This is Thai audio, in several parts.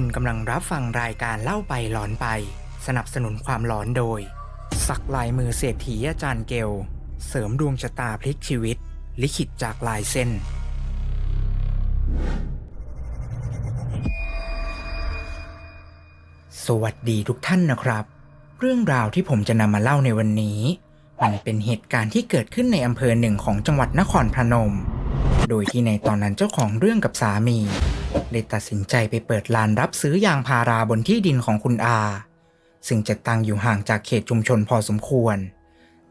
คุณกำลังรับฟังรายการเล่าไปหลอนไป สนับสนุนความหลอนโดย สักลายมือเศรษฐีอาจารย์เกล เสริมดวงชะตาพลิกชีวิต ลิขิตจากลายเส้น สวัสดีทุกท่านนะครับ เรื่องราวที่ผมจะนำมาเล่าในวันนี้ มันเป็นเหตุการณ์ที่เกิดขึ้นในอำเภอหนึ่งของจังหวัดนครพนม โดยที่ในตอนนั้นเจ้าของเรื่องกับสามี ได้ตัดสินใจไปเปิดลานรับซื้อยางพาราบนที่ดินของคุณอา ซึ่งจะตั้งอยู่ห่างจากเขตชุมชนพอสมควร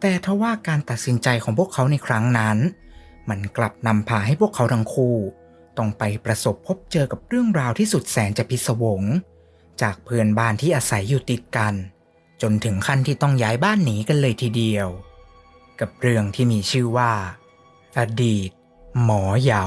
แต่ทว่าการตัดสินใจของพวกเขาในครั้งนั้น มันกลับนำพาให้พวกเขาทั้งคู่ ต้องไปประสบพบเจอกับเรื่องราวที่สุดแสนจะพิศวง จากเพื่อนบ้านที่อาศัยอยู่ติดกัน จนถึงขั้นที่ต้องย้ายบ้านหนีกันเลยทีเดียว กับเรื่องที่มีชื่อว่า อดีต หมอเหยา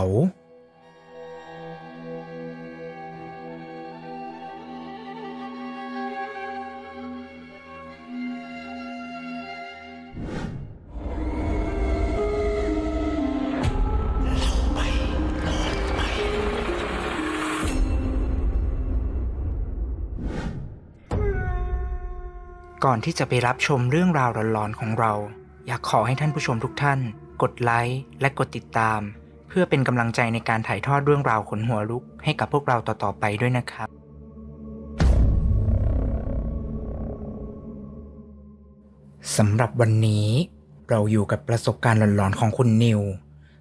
ก่อนที่จะไปรับชมเรื่องราวหลอนๆของเรา อยากขอให้ท่านผู้ชมทุกท่าน กดไลค์และกดติดตาม เพื่อเป็นกำลังใจในการถ่ายทอดเรื่องราวขนหัวลุกให้กับพวกเราต่อๆไปด้วยนะครับ สำหรับวันนี้ เราอยู่กับประสบการณ์หลอนๆของคุณนิว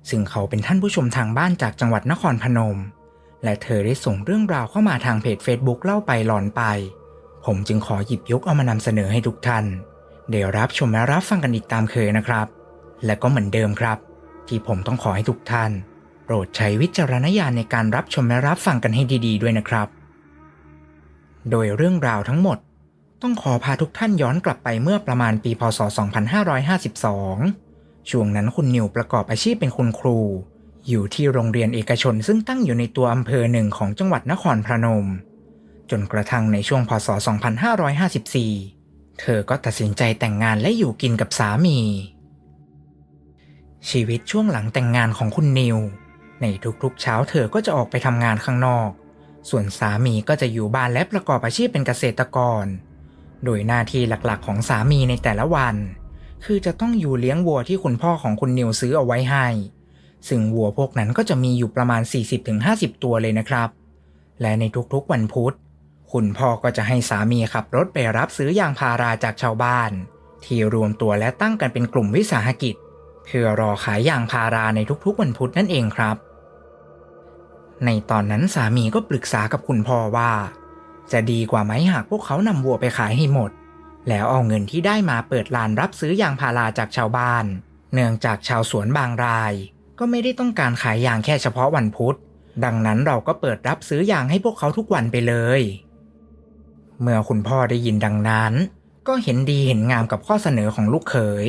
ซึ่งเขาเป็นท่านผู้ชมทางบ้านจากจังหวัดนครพนม และเธอได้ส่งเรื่องราวเข้ามาทางเพจ Facebook เล่าไปหลอนไป ผมจึงขอหยิบยกเอามานำเสนอให้ทุกท่านเดี๋ยวรับชมและรับฟังกันอีกตามเคยนะครับ และก็เหมือนเดิมครับ ที่ผมต้องขอให้ทุกท่าน โปรดใช้วิจารณญาณในการรับชมและรับฟังกันให้ดี ๆ ด้วยนะครับ โดยเรื่องราวทั้งหมด ต้องขอพาทุกท่านย้อนกลับไปเมื่อประมาณปีพศ 2552 ช่วงนั้นคุณนิวประกอบอาชีพเป็นคุณครู อยู่ที่โรงเรียนเอกชนซึ่งตั้งอยู่ในตัวอำเภอหนึ่งของจังหวัดนครพนม จนกระทั่งในช่วงพศ 2554 เธอก็ตัดสินใจแต่งงานและอยู่กินกับสามี ชีวิตช่วงหลังแต่งงานของคุณนิว ในทุกๆเช้าเธอก็จะออกไปทำงานข้างนอก ส่วนสามีก็จะอยู่บ้านและประกอบอาชีพเป็นเกษตรกร โดยหน้าที่หลักๆของสามีในแต่ละวัน คือจะต้องอยู่เลี้ยงวัวที่คุณพ่อของคุณนิวซื้อเอาไว้ให้ ซึ่งวัวพวกนั้นก็จะมีอยู่ประมาณ 40-50 ตัวเลยนะครับและในทุกๆวันพุธ คุณพ่อก็จะให้สามีขับรถไปรับซื้อยางพาราจากชาวบ้าน ที่รวมตัวและตั้งกันเป็นกลุ่มวิสาหกิจ เพื่อรอขายยางพาราในทุกๆวันพุธนั่นเองครับ ในตอนนั้นสามีก็ปรึกษากับคุณพ่อว่า จะดีกว่าไหมหากพวกเขานำวัวไปขายให้หมด แล้วเอาเงินที่ได้มาเปิดลานรับซื้อยางพาราจากชาวบ้าน เนื่องจากชาวสวนบางราย ก็ไม่ได้ต้องการขายยางแค่เฉพาะวันพุธ ดังนั้นเราก็เปิดรับซื้อยางให้พวกเขาทุกวันไปเลย เมื่อคุณพ่อได้ยินดังนั้น ก็เห็นดีเห็นงามกับข้อเสนอของลูกเขย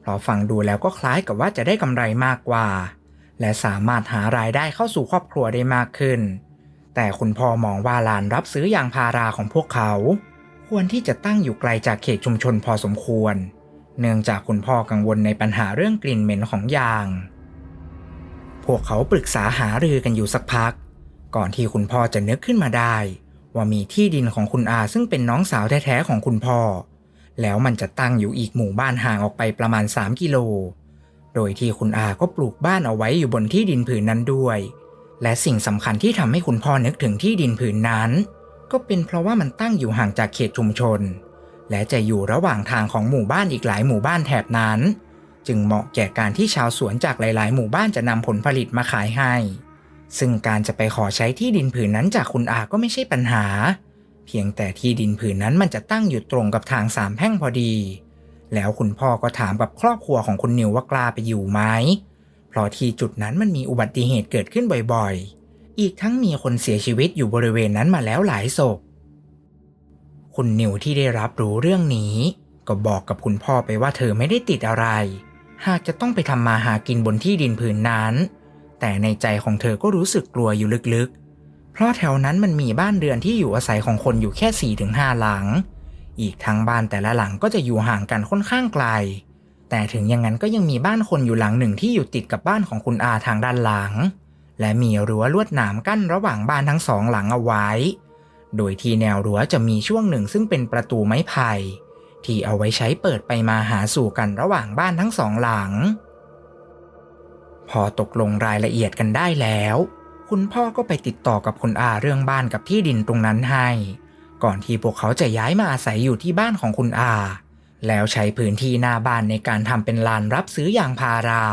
เพราะฟังดูแล้วก็คล้ายกับว่าจะได้กำไรมากกว่า และสามารถหารายได้เข้าสู่ครอบครัวได้มากขึ้น แต่คุณพ่อมองว่าลานรับซื้อยางพาราของพวกเขา ควรที่จะตั้งอยู่ไกลจากเขตชุมชนพอสมควร เนื่องจากคุณพ่อกังวลในปัญหาเรื่องกลิ่นเหม็นของยาง พวกเขาปรึกษาหารือกันอยู่สักพัก ก่อนที่คุณพ่อจะนึกขึ้นมาได้ ว่ามีที่ดินของคุณอาซึ่งเป็นน้องสาวแท้ๆของคุณพ่อ แล้วมันจะตั้งอยู่อีกหมู่บ้านห่างออกไปประมาณ 3 กิโล โดยที่คุณอาก็ปลูกบ้านเอาไว้อยู่บนที่ดินผืนนั้นด้วย และสิ่งสำคัญที่ทำให้คุณพ่อนึกถึงที่ดินผืนนั้น ก็เป็นเพราะว่ามันตั้งอยู่ห่างจากเขตชุมชน และจะอยู่ระหว่างทางของหมู่บ้านอีกหลายหมู่บ้านแถบนั้น จึงเหมาะแก่การที่ชาวสวนจากหลาย ๆ หมู่บ้านจะนำผลผลิตมาขายให้ ซึ่งการจะไปขอใช้ที่ดินผืนนั้นจากคุณอาก็ไม่ใช่ปัญหา เพียงแต่ที่ดินผืนนั้นมันจะตั้งอยู่ตรงกับทางสามแพ่งพอดี แล้วคุณพ่อก็ถามกับครอบครัวของคุณนิวว่ากล้าไปอยู่ไหมเพราะที่จุดนั้นมันมีอุบัติเหตุเกิดขึ้นบ่อยๆ อีกทั้งมีคนเสียชีวิตอยู่บริเวณนั้นมาแล้วหลายศพ คุณนิวที่ได้รับรู้เรื่องนี้ ก็บอกกับคุณพ่อไปว่าเธอไม่ได้ติดอะไร หากจะต้องไปทำมาหากินบนที่ดินผืนนั้น แต่ในใจของเธอก็รู้สึกกลัวอยู่ลึกๆ เพราะแถวนั้นมันมีบ้านเรือนที่อยู่อาศัยของคนอยู่แค่4-5ถึงหลัง อีกทั้งบ้านแต่ละหลังก็จะอยู่ห่างกันค่อนข้างไกล แต่ถึงอย่างนั้นก็ยังมีบ้านคนอยู่หลังหนึ่งที่อยู่ติดกับบ้านของคุณอาทางด้านหลัง และมีรั้วลวดหนามกั้นระหว่างบ้านทั้งสองหลังเอาไว้ โดยที่แนวรั้วจะมีช่วงหนึ่งซึ่งเป็นประตูไม้ไผ่ที่เอาไว้ใช้เปิดไปมาหาสู่กันระหว่างบ้านทั้งสองหลัง พอตกลงรายละเอียดกันได้แล้ว คุณพ่อก็ไปติดต่อกับคุณอาเรื่องบ้านกับที่ดินตรงนั้นให้ ก่อนที่พวกเขาจะย้ายมาอาศัยอยู่ที่บ้านของคุณอา แล้วใช้พื้นที่หน้าบ้านในการทำเป็นลานรับซื้อยางพารา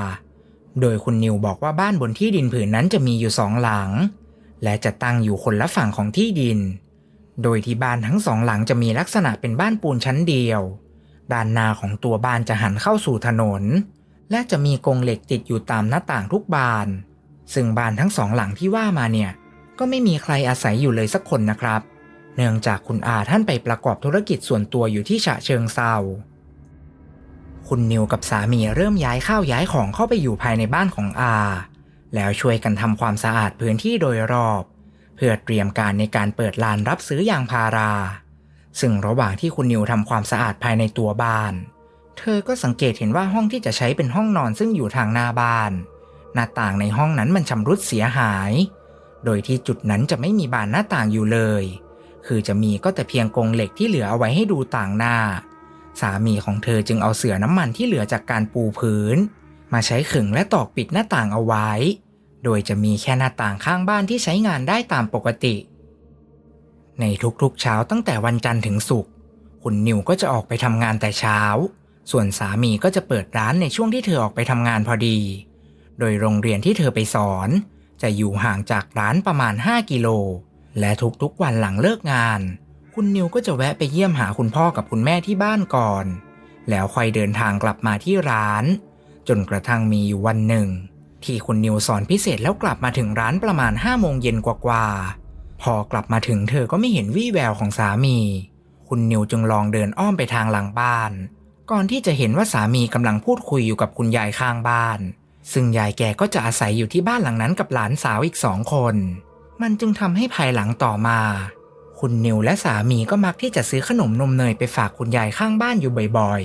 โดยคุณนิวบอกว่าบ้านบนที่ดินผืนนั้นจะมีอยู่สองหลัง และจะตั้งอยู่คนละฝั่งของที่ดิน โดยที่บ้านทั้งสองหลังจะมีลักษณะเป็นบ้านปูนชั้นเดียว ด้านหน้าของตัวบ้านจะหันเข้าสู่ถนน และจะมีกรงเหล็กติดอยู่ตามหน้าต่างทุกบาน ซึ่งบ้านทั้งสองหลังที่ว่ามาเนี่ย ก็ไม่มีใครอาศัยอยู่เลยสักคนนะครับ เนื่องจากคุณอาท่านไปประกอบธุรกิจส่วนตัวอยู่ที่ฉะเชิงเซาคุณนิวกับสามีเริ่มย้ายข้าวย้ายของเข้าไปอยู่ภายในบ้านของอา แล้วช่วยกันทำความสะอาดพื้นที่โดยรอบ เพื่อเตรียมการในการเปิดลานรับซื้อยางพารา ซึ่งระหว่างที่คุณนิวทำความสะอาดภายในตัวบ้าน เธอก็สังเกตเห็นว่าห้องที่จะใช้เป็นห้องนอนซึ่งอยู่ทางหน้าบ้าน หน้าต่างในห้องนั้นมันชำรุดเสียหาย โดยที่จุดนั้นจะไม่มีบานหน้าต่างอยู่เลย คือจะมีก็แต่เพียงกรงเหล็กที่เหลือเอาไว้ให้ดูต่างหน้า สามีของเธอจึงเอาเสื่อน้ำมันที่เหลือจากการปูพื้น มาใช้ขึงและตอกปิดหน้าต่างเอาไว้ โดยจะมีแค่หน้าต่างข้างบ้านที่ใช้งานได้ตามปกติ ในทุกๆเช้าตั้งแต่วันจันทร์ถึงศุกร์คุณนิวก็จะออกไปทำงานแต่เช้า ส่วนสามีก็จะเปิดร้านในช่วงที่เธอออกไปทำงานพอดี โดยโรงเรียนที่เธอไปสอน จะอยู่ห่างจากร้านประมาณ 5 กิโล และทุกๆวันหลังเลิกงาน คุณนิวก็จะแวะไปเยี่ยมหาคุณพ่อกับคุณแม่ที่บ้านก่อน แล้วค่อยเดินทางกลับมาที่ร้าน จนกระทั่งมีอยู่วันหนึ่ง ที่คุณนิวสอนพิเศษแล้วกลับมาถึงร้านประมาณ5โมงเย็นกว่าๆพอกลับมาถึงเธอก็ไม่เห็นวี่แววของสามี คุณนิวจึงลองเดินอ้อมไปทางหลังบ้าน ก่อนที่จะเห็นว่าสามีกำลังพูดคุยอยู่กับคุณยายข้างบ้าน ซึ่งยายแกก็จะอาศัยอยู่ที่บ้านหลังนั้นกับหลานสาวอีกสองคน มันจึงทำให้ภายหลังต่อมา คุณนิวและสามีก็มักที่จะซื้อขนมนมเนยไปฝากคุณยายข้างบ้านอยู่บ่อย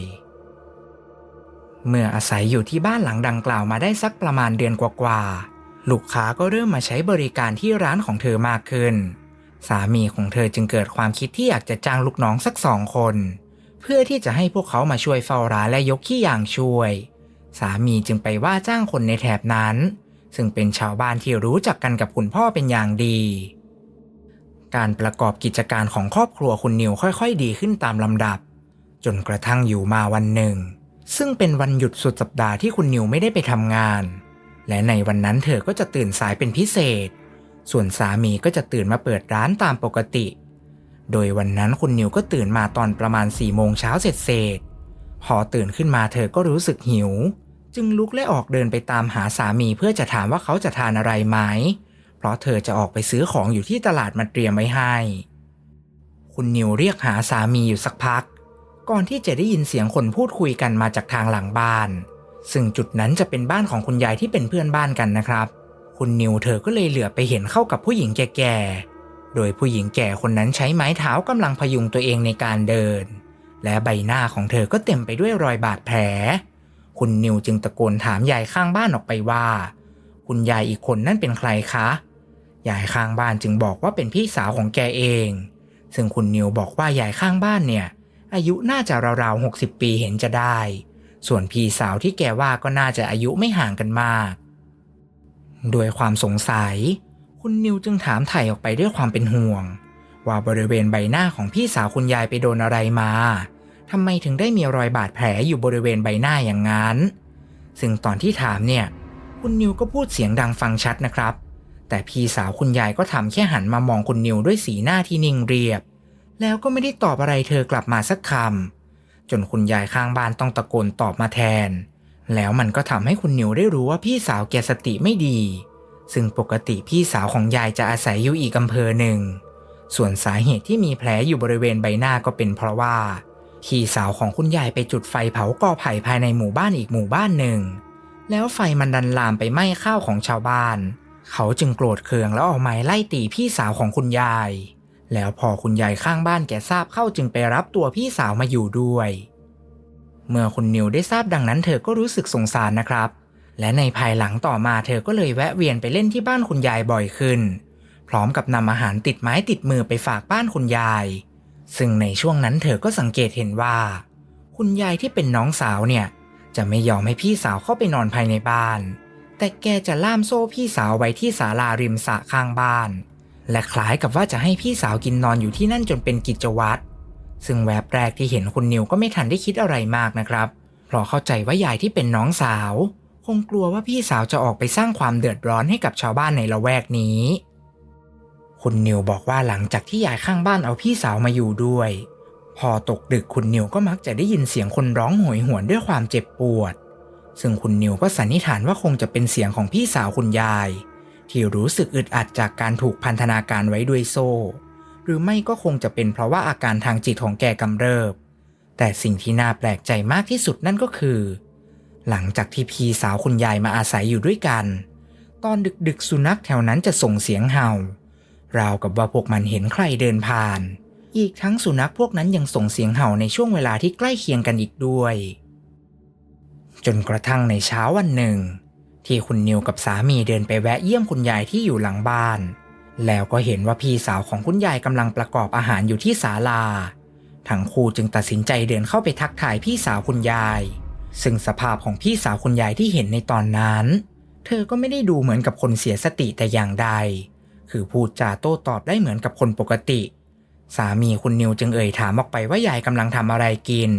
ๆ เมื่ออาศัยอยู่ที่บ้านหลังดังกล่าวมาได้สักประมาณเดือนกว่าๆ ลูกค้าก็เริ่มมาใช้บริการที่ร้านของเธอมากขึ้น สามีของเธอจึงเกิดความคิดที่อยากจะจ้างลูกน้องสักสองคน เพื่อที่จะให้พวกเขามาช่วยเฝ้าร้านและยกขี้ยางช่วย สามีจึงไปว่าจ้างคนในแถบนั้น ซึ่งเป็นชาวบ้านที่รู้จักกันกับคุณพ่อเป็นอย่างดี การประกอบกิจการของครอบครัวคุณนิวค่อยๆ ดีขึ้นตามลำดับ จนกระทั่งอยู่มาวันหนึ่ง ซึ่งเป็นวันหยุดสุดสัปดาห์ที่คุณนิวไม่ได้ไปทำงาน และในวันนั้นเธอก็จะตื่นสายเป็นพิเศษ ส่วนสามีก็จะตื่นมาเปิดร้านตามปกติ โดยวันนั้นคุณนิวก็ตื่นมาตอนประมาณ4ี่โมงเช้าเสร็จเสร็จพอตื่นขึ้นมาเธอก็รู้สึกหิว จึงลุกและออกเดินไปตามหาสามีเพื่อจะถามว่าเขาจะทานอะไรไหม เพราะเธอจะออกไปซื้อของอยู่ที่ตลาดมาเตรียมไว้ให้ คุณนิวเรียกหาสามีอยู่สักพัก ก่อนที่จะได้ยินเสียงคนพูดคุยกันมาจากทางหลังบ้าน ซึ่งจุดนั้นจะเป็นบ้านของคุณยายที่เป็นเพื่อนบ้านกันนะครับ คุณนิวเธอก็เลยเหลือไปเห็นเข้ากับผู้หญิงแก่ๆ โดยผู้หญิงแก่คนนั้นใช้ไม้เท้ากำลังพยุงตัวเองในการเดิน และใบหน้าของเธอก็เต็มไปด้วยรอยบาดแผล คุณนิวจึงตะโกนถามยายข้างบ้านออกไปว่า คุณยายอีกคนนั่นเป็นใครคะ ยายข้างบ้านจึงบอกว่าเป็นพี่สาวของแกเอง ซึ่งคุณนิวบอกว่ายายข้างบ้านเนี่ย อายุน่าจะราวๆ60ปีเห็นจะได้ ส่วนพี่สาวที่แกว่าก็น่าจะอายุไม่ห่างกันมาก ด้วยความสงสัย คุณนิวจึงถามไถ่ออกไปด้วยความเป็นห่วง ว่าบริเวณใบหน้าของพี่สาวคุณยายไปโดนอะไรมาทำไมถึงได้มีรอยบาดแผลอยู่บริเวณใบหน้าอย่างนั้น ซึ่งตอนที่ถามเนี่ย คุณนิวก็พูดเสียงดังฟังชัดนะครับ แต่พี่สาวคุณยายก็ทำแค่หันมามองคุณนิวด้วยสีหน้าที่นิ่งเรียบ แล้วก็ไม่ได้ตอบอะไรเธอกลับมาสักคำจนคุณยายข้างบ้านต้องตะโกนตอบมาแทน แล้วมันก็ทำให้คุณนิวได้รู้ว่าพี่สาวแกสติไม่ดี ซึ่งปกติพี่สาวของยายจะอาศัยอยู่อีกอำเภอหนึ่ง ส่วนสาเหตุที่มีแผลอยู่บริเวณใบหน้าก็เป็นเพราะว่า พี่สาวของคุณยายไปจุดไฟเผากอไผ่ภายในหมู่บ้านอีกหมู่บ้านหนึ่ง แล้วไฟมันดันลามไปไหม้ข้าวของชาวบ้าน เขาจึงโกรธเคืองแล้วเอาไม้ไล่ตีพี่สาวของคุณยาย แล้วพอคุณยายข้างบ้านแกทราบเข้าจึงไปรับตัวพี่สาวมาอยู่ด้วย เมื่อคุณนิวได้ทราบดังนั้นเธอก็รู้สึกสงสารนะครับ และในภายหลังต่อมาเธอก็เลยแวะเวียนไปเล่นที่บ้านคุณยายบ่อยขึ้นพพร้อมกับนำอาหารติดไม้ติดมือไปฝากบ้านคุณยาย ซึ่งในช่วงนั้นเธอก็สังเกตเห็นว่า คุณยายที่เป็นน้องสาวเนี่ย จะไม่ยอมให้พี่สาวเข้าไปนอนภายในบ้าน แต่แกจะล่ามโซ่พี่สาวไว้ที่ศาลาริมสระข้างบ้าน และคล้ายกับว่าจะให้พี่สาวกินนอนอยู่ที่นั่นจนเป็นกิจวัตรซึ่งแวบแรกที่เห็นคุณนิวก็ไม่ทันได้คิดอะไรมากนะครับ เพราะเข้าใจว่ายายที่เป็นน้องสาว คงกลัวว่าพี่สาวจะออกไปสร้างความเดือดร้อนให้กับชาวบ้านในละแวกนี้ คุณนิวบอกว่าหลังจากที่ยายข้างบ้านเอาพี่สาวมาอยู่ด้วย พอตกดึกคุณนิวก็มักจะได้ยินเสียงคนร้องโหยหวนด้วยความเจ็บปวด ซึ่งคุณนิวก็สันนิษฐานว่าคงจะเป็นเสียงของพี่สาวคุณยาย ที่รู้สึกอึดอัดจากการถูกพันธนาการไว้ด้วยโซ่ หรือไม่ก็คงจะเป็นเพราะว่าอาการทางจิตของแกกำเริบ แต่สิ่งที่น่าแปลกใจมากที่สุดนั่นก็คือ หลังจากที่พี่สาวคุณยายมาอาศัยอยู่ด้วยกัน ตอนดึกๆสุนัขแถวนั้นจะส่งเสียงเห่า ราวกับว่าพวกมันเห็นใครเดินผ่าน อีกทั้งสุนัขพวกนั้นยังส่งเสียงเห่าในช่วงเวลาที่ใกล้เคียงกันอีกด้วย จนกระทั่งในเช้าวันหนึ่ง ที่คุณนิวกับสามีเดินไปแวะเยี่ยมคุณยายที่อยู่หลังบ้าน แล้วก็เห็นว่าพี่สาวของคุณยายกำลังประกอบอาหารอยู่ที่ศาลาทั้งคู่จึงตัดสินใจเดินเข้าไปทักทายพี่สาวคุณยาย ซึ่งสภาพของพี่สาวคุณยายที่เห็นในตอนนั้น เธอก็ไม่ได้ดูเหมือนกับคนเสียสติแต่อย่างใด คือพูดจาโต้ตอบได้เหมือนกับคนปกติ สามีคุณนิวจึงเอ่ยถามออกไปว่ายายกำลังทำอะไรกิน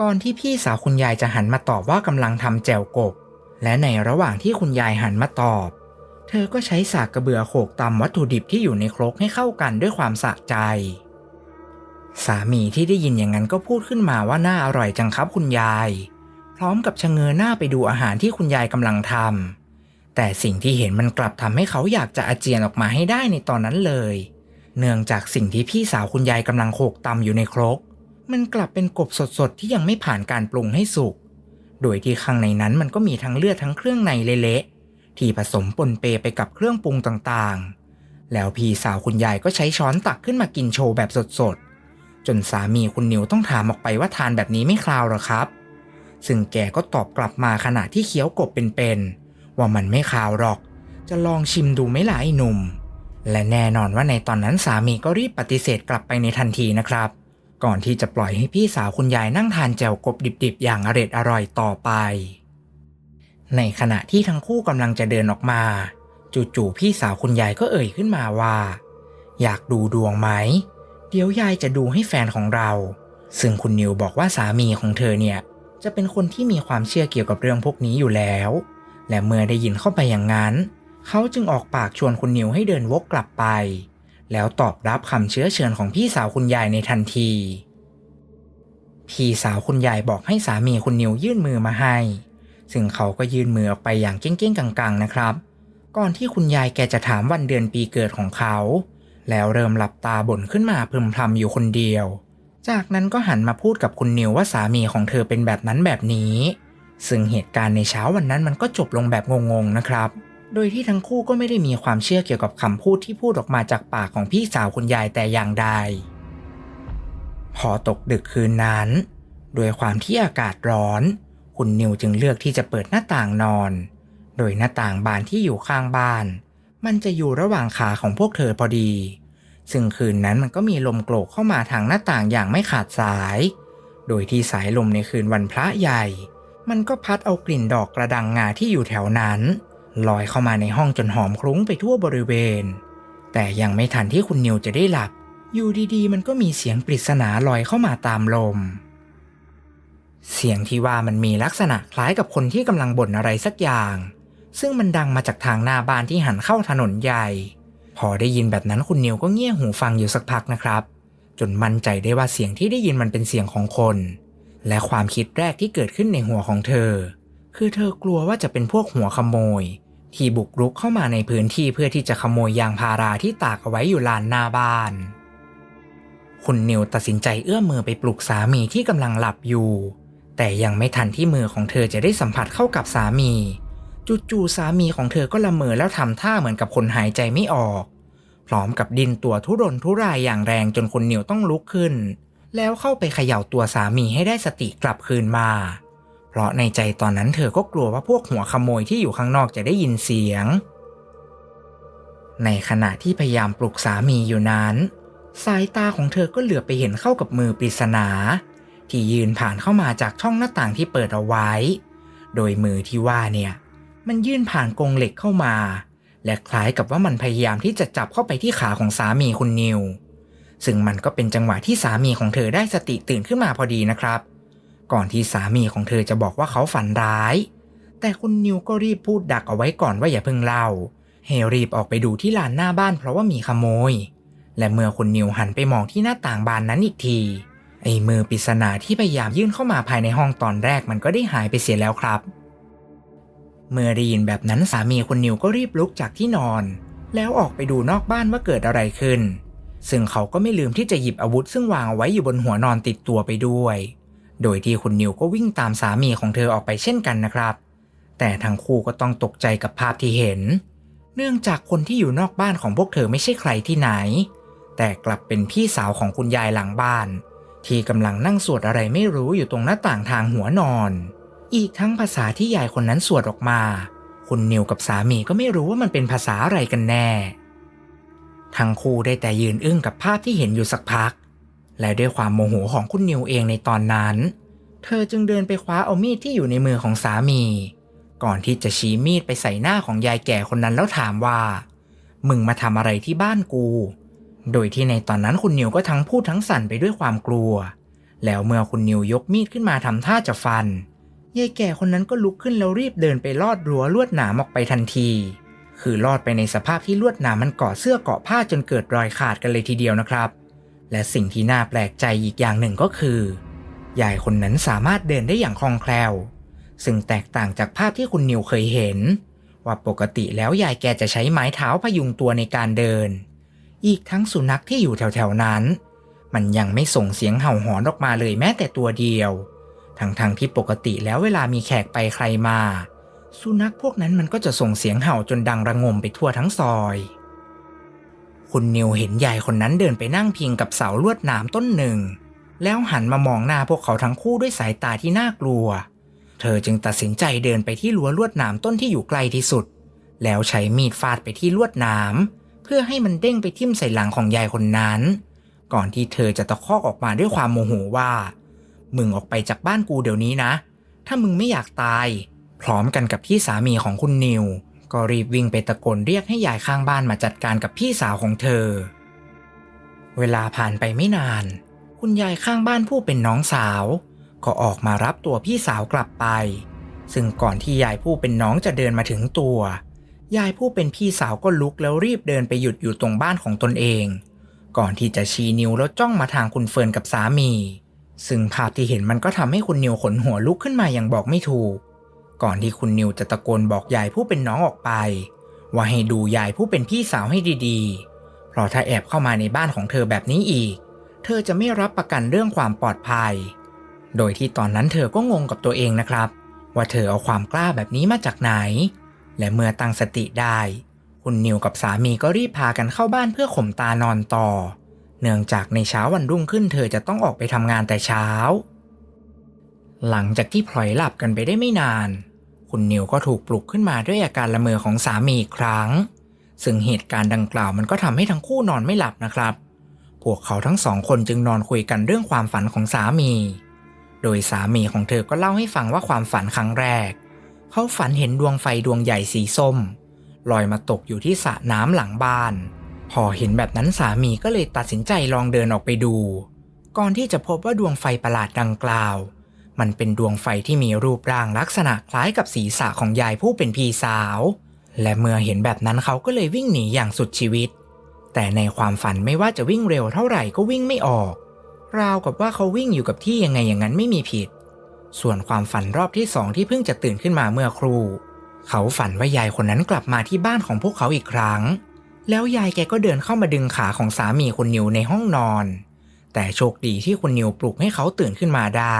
ก่อนที่พี่สาวคุณยายจะหันมาตอบว่ากำลังทำแจ่วกบ และในระหว่างที่คุณยายหันมาตอบ เธอก็ใช้สากกระเบือโขกตำวัตถุดิบที่อยู่ในครกให้เข้ากันด้วยความสะใจสามีที่ได้ยินอย่างนั้นก็พูดขึ้นมาว่าน่าอร่อยจังครับคุณยาย พร้อมกับชะเง้อหน้าไปดูอาหารที่คุณยายกำลังทำแต่สิ่งที่เห็นมันกลับทำให้เขาอยากจะอาเจียนออกมาให้ได้ในตอนนั้นเลย เนื่องจากสิ่งที่พี่สาวคุณยายกำลังโขกตำอยู่ในครก มันกลับเป็นกบสดๆที่ยังไม่ผ่านการปรุงให้สุก โดยที่ข้างในนั้นมันก็มีทั้งเลือดทั้งเครื่องในเละๆที่ผสมปนเปไปกับเครื่องปรุงต่างๆ แล้วพี่สาวคุณยายก็ใช้ช้อนตักขึ้นมากินโชว์แบบสดๆจนสามีคุณนิวต้องถามออกไปว่าทานแบบนี้ไม่คลาวหรอครับ ซึ่งแกก็ตอบกลับมาขณะที่เคี้ยวกบเป็นๆว่ามันไม่คาวหรอก จะลองชิมดูไหมล่ะไอ้หนุ่ม และแน่นอนว่าในตอนนั้นสามีก็รีบปฏิเสธกลับไปในทันทีนะครับ ก่อนที่จะปล่อยให้พี่สาวคุณยายนั่งทานแจ่วกบดิบๆ อย่างอร็ดอร่อยต่อไป ในขณะที่ทั้งคู่กำลังจะเดินออกมา จู่ๆพี่สาวคุณยายก็เอ่ยขึ้นมาว่า อยากดูดวงไหมเดี๋ยวยายจะดูให้แฟนของเรา ซึ่งคุณนิวบอกว่าสามีของเธอเนี่ย จะเป็นคนที่มีความเชื่อเกี่ยวกับเรื่องพวกนี้อยู่แล้ว และเมื่อได้ยินเข้าไปอย่างนั้น เขาจึงออกปากชวนคุณนิวให้เดินวกกลับไป แล้วตอบรับคำเชื้อเชิญของพี่สาวคุณยายในทันที พี่สาวคุณยายบอกให้สามีคุณนิวยื่นมือมาให้ ซึ่งเขาก็ยื่นมือออกไปอย่างเก้งๆกังๆนะครับ ก่อนที่คุณยายแกจะถามวันเดือนปีเกิดของเขา แล้วเริ่มหลับตาบ่นขึ้นมาพึมพำอยู่คนเดียว จากนั้นก็หันมาพูดกับคุณนิวว่าสามีของเธอเป็นแบบนั้นแบบนี้ ซึ่งเหตุการณ์ในเช้าวันนั้นมันก็จบลงแบบงงๆนะครับ โดยที่ทั้งคู่ก็ไม่ได้มีความเชื่อเกี่ยวกับคำพูดที่พูดออกมาจากปากของพี่สาวคุณยายแต่อย่างใด พอตกดึกคืนนั้นโดยความที่อากาศร้อน คุณนิวจึงเลือกที่จะเปิดหน้าต่างนอน โดยหน้าต่างบานที่อยู่ข้างบ้าน มันจะอยู่ระหว่างขาของพวกเธอพอดี ซึ่งคืนนั้นมันก็มีลมโกรกเข้ามาทางหน้าต่างอย่างไม่ขาดสาย โดยที่สายลมในคืนวันพระใหญ่ มันก็พัดเอากลิ่นดอกกระดังงาที่อยู่แถวนั้นลอยเข้ามาในห้องจนหอมคลุ้งไปทั่วบริเวณ แต่ยังไม่ทันที่คุณนิวจะได้หลับ อยู่ดีๆ มันก็มีเสียงปริศนาลอยเข้ามาตามลม เสียงที่ว่ามันมีลักษณะคล้ายกับคนที่กำลังบ่นอะไรสักอย่าง ซึ่งมันดังมาจากทางหน้าบ้านที่หันเข้าถนนใหญ่ พอได้ยินแบบนั้นคุณนิวก็เงี่ยหูฟังอยู่สักพักนะครับ จนมั่นใจได้ว่าเสียงที่ได้ยินมันเป็นเสียงของคน และความคิดแรกที่เกิดขึ้นในหัวของเธอ คือเธอกลัวว่าจะเป็นพวกหัวขโมย ที่บุกรุกเข้ามาในพื้นที่เพื่อที่จะขโมยยางพาราที่ตากเอาไว้อยู่ลานหน้าบ้าน คุณนิวตัดสินใจเอื้อมมือไปปลุกสามีที่กำลังหลับอยู่ แต่ยังไม่ทันที่มือของเธอจะได้สัมผัสเข้ากับสามี จู่ๆสามีของเธอก็ละเมอแล้วทำท่าเหมือนกับคนหายใจไม่ออก พร้อมกับดินตัวทุรนทุรายอย่างแรงจนคุณนิวต้องลุกขึ้น แล้วเข้าไปเขย่าตัวสามีให้ได้สติกลับคืนมา เพราะในใจตอนนั้นเธอก็กลัวว่าพวกหัวขโมยที่อยู่ข้างนอกจะได้ยินเสียง ในขณะที่พยายามปลุกสามีอยู่นั้น สายตาของเธอก็เหลือบไปเห็นเข้ากับมือปริศนา ที่ยืนผ่านเข้ามาจากช่องหน้าต่างที่เปิดเอาไว้ โดยมือที่ว่าเนี่ย มันยื่นผ่านกรงเหล็กเข้ามา และคล้ายกับว่ามันพยายามที่จะจับเข้าไปที่ขาของสามีคุณนิว ซึ่งมันก็เป็นจังหวะที่สามีของเธอได้สติตื่นขึ้นมาพอดีนะครับ ก่อนที่สามีของเธอจะบอกว่าเขาฝันร้าย แต่คุณนิวก็รีบพูดดักเอาไว้ก่อนว่าอย่าเพิ่งเล่าให้รีบออกไปดูที่ลานหน้าบ้านเพราะว่ามีขโมย และเมื่อคุณนิวหันไปมองที่หน้าต่างบานนั้นอีกทีไอ้มือปริศนาที่พยายามยื่นเข้ามาภายในห้องตอนแรกมันก็ได้หายไปเสียแล้วครับ เมื่อได้ยินแบบนั้นสามีคุณนิวก็รีบลุกจากที่นอน แล้วออกไปดูนอกบ้านว่าเกิดอะไรขึ้น ซึ่งเขาก็ไม่ลืมที่จะหยิบอาวุธซึ่งวางเอาไว้อยู่บนหัวนอนติดตัวไปด้วย โดยที่คุณนิวก็วิ่งตามสามีของเธอออกไปเช่นกันนะครับ แต่ทั้งคู่ก็ต้องตกใจกับภาพที่เห็น เนื่องจากคนที่อยู่นอกบ้านของพวกเธอไม่ใช่ใครที่ไหน แต่กลับเป็นพี่สาวของคุณยายหลังบ้าน ที่กำลังนั่งสวดอะไรไม่รู้อยู่ตรงหน้าต่างทางหัวนอน อีกทั้งภาษาที่ยายคนนั้นสวดออกมา คุณนิวกับสามีก็ไม่รู้ว่ามันเป็นภาษาอะไรกันแน่ ทั้งคู่ได้แต่ยืนอึ้งกับภาพที่เห็นอยู่สักพัก และด้วยความโมโหของคุณนิวเองในตอนนั้น เธอจึงเดินไปคว้าเอามีดที่อยู่ในมือของสามี ก่อนที่จะชี้มีดไปใส่หน้าของยายแก่คนนั้นแล้วถามว่า มึงมาทำอะไรที่บ้านกู โดยที่ในตอนนั้นคุณนิวก็ทั้งพูดทั้งสั่นไปด้วยความกลัว แล้วเมื่อคุณนิวยกมีดขึ้นมาทำท่าจะฟัน ยายแก่คนนั้นก็ลุกขึ้นแล้วรีบเดินไปลอดรั้วลวดหนามออกไปทันที คือลอดไปในสภาพที่ลวดหนามมันเกาะเสื้อเกาะผ้าจนเกิดรอยขาดกันเลยทีเดียวนะครับ และสิ่งที่น่าแปลกใจอีกอย่างหนึ่งก็คือยายคนนั้นสามารถเดินได้อย่างคล่องแคล่ว ซึ่งแตกต่างจากภาพที่คุณนิวเคยเห็น ว่าปกติแล้วยายแกจะใช้ไม้เท้าพยุงตัวในการเดิน อีกทั้งสุนัขที่อยู่แถวๆนั้น มันยังไม่ส่งเสียงเห่าหอนออกมาเลยแม้แต่ตัวเดียว ทั้งๆทที่ปกติแล้วเวลามีแขกไปใครมา สุนัขพวกนั้นมันก็จะส่งเสียงเห่าจนดังระงมไปทั่วทั้งซอย คุณนิวเห็นยายคนนั้นเดินไปนั่งพิงกับเสาลวดหนามต้นหนึ่ง แล้วหันมามองหน้าพวกเขาทั้งคู่ด้วยสายตาที่น่ากลัว เธอจึงตัดสินใจเดินไปที่รั้วลวดหนามต้นที่อยู่ไกลที่สุด แล้วใช้มีดฟาดไปที่ลวดหนามเพื่อให้มันเด้งไปทิ่มใส่หลังของยายคนนั้น ก่อนที่เธอจะตะคอกออกมาด้วยความโมโหว่า มึงออกไปจากบ้านกูเดี๋ยวนี้นะ ถ้ามึงไม่อยากตาย พร้อมกันกับพี่สามีของคุณนิว ก็รีบวิ่งไปตะโกนเรียกให้ยายข้างบ้านมาจัดการกับพี่สาวของเธอ เวลาผ่านไปไม่นาน คุณยายข้างบ้านผู้เป็นน้องสาว ก็ออกมารับตัวพี่สาวกลับไป ซึ่งก่อนที่ยายผู้เป็นน้องจะเดินมาถึงตัว ยายผู้เป็นพี่สาวก็ลุกแล้วรีบเดินไปหยุดอยู่ตรงบ้านของตนเอง ก่อนที่จะชี้นิ้วแล้วจ้องมาทางคุณเฟิร์นกับสามี ซึ่งภาพที่เห็นมันก็ทำให้คุณนิวขนหัวลุกขึ้นมาอย่างบอกไม่ถูก ก่อนที่คุณนิวจะตะโกนบอกยายผู้เป็นน้องออกไป ว่าให้ดูยายผู้เป็นพี่สาวให้ดีๆ เพราะถ้าแอบเข้ามาในบ้านของเธอแบบนี้อีก เธอจะไม่รับประกันเรื่องความปลอดภัย โดยที่ตอนนั้นเธอก็งงกับตัวเองนะครับ ว่าเธอเอาความกล้าแบบนี้มาจากไหน และเมื่อตั้งสติได้ คุณนิวกับสามีก็รีบพากันเข้าบ้านเพื่อข่มตานอนต่อ เนื่องจากในเช้าวันรุ่งขึ้นเธอจะต้องออกไปทำงานแต่เช้า หลังจากที่พลอยหลับกันไปได้ไม่นาน คุณนิวก็ถูกปลุกขึ้นมาด้วยอาการละเมอของสามีอีกครั้ง ซึ่งเหตุการณ์ดังกล่าวมันก็ทำให้ทั้งคู่นอนไม่หลับนะครับ พวกเขาทั้งสองคนจึงนอนคุยกันเรื่องความฝันของสามี โดยสามีของเธอก็เล่าให้ฟังว่าความฝันครั้งแรก เขาฝันเห็นดวงไฟดวงใหญ่สีส้มลอยมาตกอยู่ที่สระน้ำหลังบ้าน พอเห็นแบบนั้นสามีก็เลยตัดสินใจลองเดินออกไปดู ก่อนที่จะพบว่าดวงไฟประหลาดดังกล่าว มันเป็นดวงไฟที่มีรูปร่างลักษณะคล้ายกับศีรษะของยายผู้เป็นพี่สาว และเมื่อเห็นแบบนั้นเขาก็เลยวิ่งหนีอย่างสุดชีวิต แต่ในความฝันไม่ว่าจะวิ่งเร็วเท่าไหร่ก็วิ่งไม่ออก ราวกับว่าเขาวิ่งอยู่กับที่ยังไงอย่างนั้นไม่มีผิด ส่วนความฝันรอบที่สองที่เพิ่งจะตื่นขึ้นมาเมื่อครูเขาฝันว่ายายคนนั้นกลับมาที่บ้านของพวกเขาอีกครั้ง แล้วยายแกก็เดินเข้ามาดึงขาของสามีคุณนิวในห้องนอน แต่โชคดีที่คุณนิวปลุกให้เขาตื่นขึ้นมาได้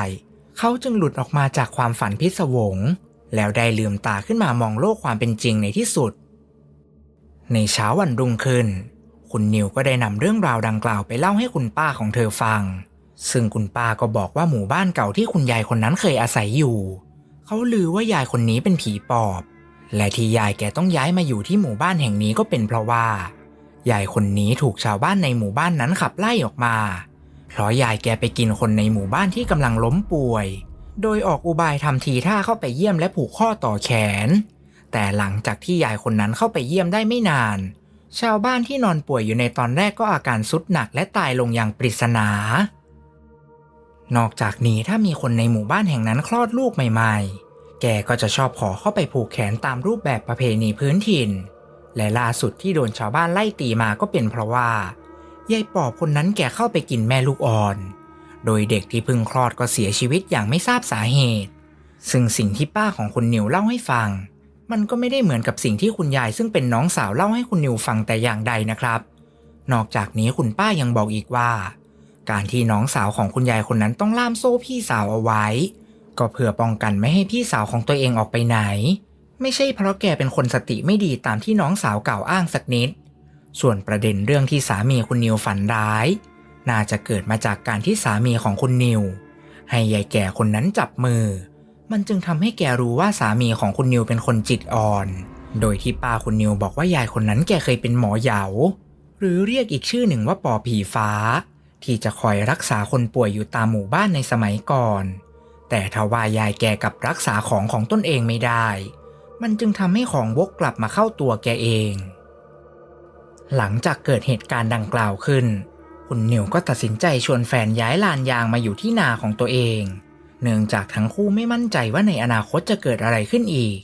เขาจึงหลุดออกมาจากความฝันพิศวง แล้วได้ลืมตาขึ้นมามองโลกความเป็นจริงในที่สุด ในเช้าวันรุ่งขึ้น คุณนิวก็ได้นำเรื่องราวดังกล่าวไปเล่าให้คุณป้าของเธอฟัง ซึ่งคุณป้าก็บอกว่าหมู่บ้านเก่าที่คุณยายคนนั้นเคยอาศัยอยู่ เขาลือว่ายายคนนี้เป็นผีปอบ และที่ยายแกต้องย้ายมาอยู่ที่หมู่บ้านแห่งนี้ก็เป็นเพราะว่า ยายคนนี้ถูกชาวบ้านในหมู่บ้านนั้นขับไล่ออกมา เพราะยายแกไปกินคนในหมู่บ้านที่กำลังล้มป่วย โดยออกอุบายทำทีท่าเข้าไปเยี่ยมและผูกข้อต่อแขน แต่หลังจากที่ยายคนนั้นเข้าไปเยี่ยมได้ไม่นาน ชาวบ้านที่นอนป่วยอยู่ในตอนแรกก็อาการสุดหนักและตายลงอย่างปริศนานอกจากนี้ถ้ามีคนในหมู่บ้านแห่งนั้นคลอดลูกใหม่ ๆ แกก็จะชอบขอเข้าไปผูกแขนตามรูปแบบประเพณีพื้นถิ่น และล่าสุดที่โดนชาวบ้านไล่ตีมาก็เป็นเพราะว่ายายปอบคนนั้นแกเข้าไปกินแม่ลูกอ่อน โดยเด็กที่เพิ่งคลอดก็เสียชีวิตอย่างไม่ทราบสาเหตุ ซึ่งสิ่งที่ป้าของคุณนิวเล่าให้ฟัง มันก็ไม่ได้เหมือนกับสิ่งที่คุณยายซึ่งเป็นน้องสาวเล่าให้คุณนิวฟังแต่อย่างใดนะครับ นอกจากนี้คุณป้ายังบอกอีกว่า การที่น้องสาวของคุณยายคนนั้นต้องล่ามโซ่พี่สาวเอาไว้ ก็เพื่อป้องกันไม่ให้พี่สาวของตัวเองออกไปไหน ไม่ใช่เพราะแกเป็นคนสติไม่ดีตามที่น้องสาวกล่าวอ้างสักนิด ส่วนประเด็นเรื่องที่สามีคุณนิวฝันร้าย น่าจะเกิดมาจากการที่สามีของคุณนิว ให้ยายแก่คนนั้นจับมือ มันจึงทำให้แกรู้ว่าสามีของคุณนิวเป็นคนจิตอ่อน โดยที่ป้าคุณนิวบอกว่ายายคนนั้นแกเคยเป็นหมอเหยา หรือเรียกอีกชื่อหนึ่งว่าปอผีฟ้า ที่จะคอยรักษาคนป่วยอยู่ตามหมู่บ้านในสมัยก่อน แต่ทว่ายายแกกับรักษาของของตนเองไม่ได้ มันจึงทำให้ของวกกลับมาเข้าตัวแกเอง หลังจากเกิดเหตุการณ์ดังกล่าวขึ้น คุณนิวก็ตัดสินใจชวนแฟนย้ายลานยางมาอยู่ที่นาของตัวเอง เนื่องจากทั้งคู่ไม่มั่นใจว่าในอนาคตจะเกิดอะไรขึ้นอีก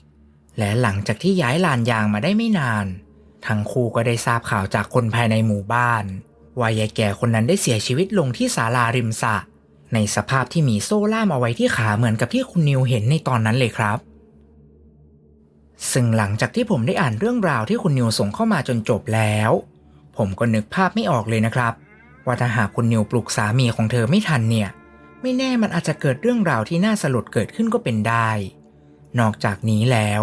และหลังจากที่ย้ายลานยางมาได้ไม่นาน ทั้งคู่ก็ได้ทราบข่าวจากคนภายในหมู่บ้านว่ายายแก่คนนั้นได้เสียชีวิตลงที่ศาลาริมสระ ในสภาพที่มีโซ่ล่ามเอาไว้ที่ขาเหมือนกับที่คุณนิวเห็นในตอนนั้นเลยครับ ซึ่งหลังจากที่ผมได้อ่านเรื่องราวที่คุณนิวส่งเข้ามาจนจบแล้ว ผมก็นึกภาพไม่ออกเลยนะครับ ว่าถ้าหากคุณนิวปลุกสามีของเธอไม่ทันเนี่ย ไม่แน่มันอาจจะเกิดเรื่องราวที่น่าสลดเกิดขึ้นก็เป็นได้ นอกจากนี้แล้ว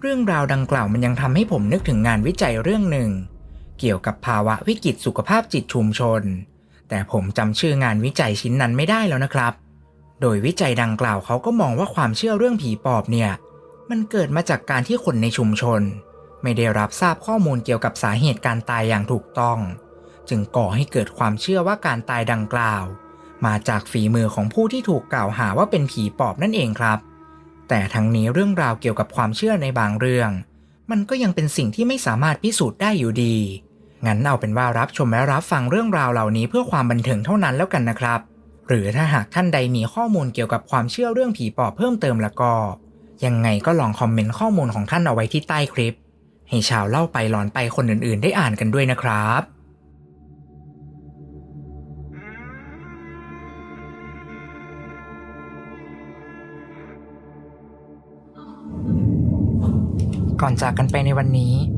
เรื่องราวดังกล่าวมันยังทำให้ผมนึกถึงงานวิจัยเรื่องหนึ่ง เกี่ยวกับภาวะวิกฤตสุขภาพจิตชุมชน แต่ผมจำชื่องานวิจัยชิ้นนั้นไม่ได้แล้วนะครับ โดยวิจัยดังกล่าวเขาก็มองว่าความเชื่อเรื่องผีปอบเนี่ยมันเกิดมาจากการที่คนในชุมชน ไม่ได้รับทราบข้อมูลเกี่ยวกับสาเหตุการตายอย่างถูกต้อง จึงก่อให้เกิดความเชื่อว่าการตายดังกล่าว มาจากฝีมือของผู้ที่ถูกกล่าวหาว่าเป็นผีปอบนั่นเองครับ แต่ทั้งนี้เรื่องราวเกี่ยวกับความเชื่อในบางเรื่อง มันก็ยังเป็นสิ่งที่ไม่สามารถพิสูจน์ได้อยู่ดี งั้นเอาเป็นว่ารับชมและรับฟังเรื่องราวเหล่านี้เพื่อความบันเทิงเท่านั้นแล้วกันนะครับ หรือถ้าหากท่านใดมีข้อมูลเกี่ยวกับความเชื่อเรื่องผีปอบเพิ่มเติมแล้วก็ ยังไงก็ลองคอมเมนต์ข้อมูลของท่านเอาไว้ที่ใต้คลิป ให้ชาวเล่าไปหลอนไปคนอื่นๆ ได้อ่านกันด้วยนะครับก่อนจากกันไปในวันนี้